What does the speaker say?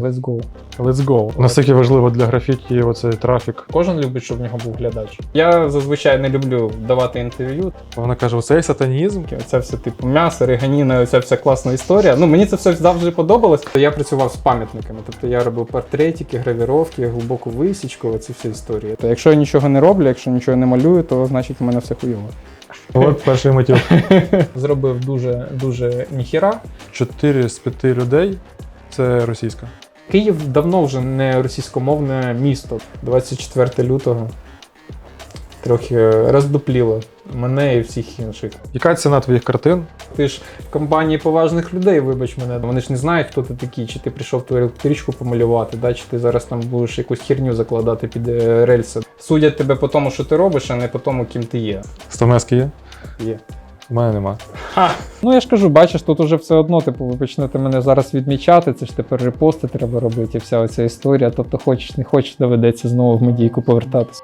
Let's go. Let's go. Наскільки важливо для графіті оцей трафік. Кожен любить, щоб в нього був глядач. Я зазвичай не люблю давати інтерв'ю. Вона каже: оцей сатанізм. Оце все типу м'ясо, реганіна, оця вся класна історія. Ну мені це все завжди подобалось. Я працював з пам'ятниками, тобто я робив портретики, гравіровки, глибоку висічку, оці всі історії. То якщо я нічого не роблю, якщо нічого не малюю, то значить в мене все хуйово. От перший мотив. Зробив дуже дуже ніхіра. Чотири з п'яти людей це російська. Київ давно вже не російськомовне місто. 24 лютого трохи роздупліло мене і всіх інших. Яка ціна твоїх картин? Ти ж в компанії поважних людей, вибач мене. Вони ж не знають, хто ти такий, чи ти прийшов ту електричку помалювати, да? чи ти зараз там будеш якусь херню закладати під е, рельси. Судять тебе по тому, що ти робиш, а не по тому, ким ти є. Стамески є? Є. У мене нема. Ну я ж кажу, бачиш, тут уже все одно, типу, ви почнете мене зараз відмічати, це ж тепер репости треба робити, і вся оця історія. Тобто, хочеш, не хочеш, доведеться знову в медійку повертатися.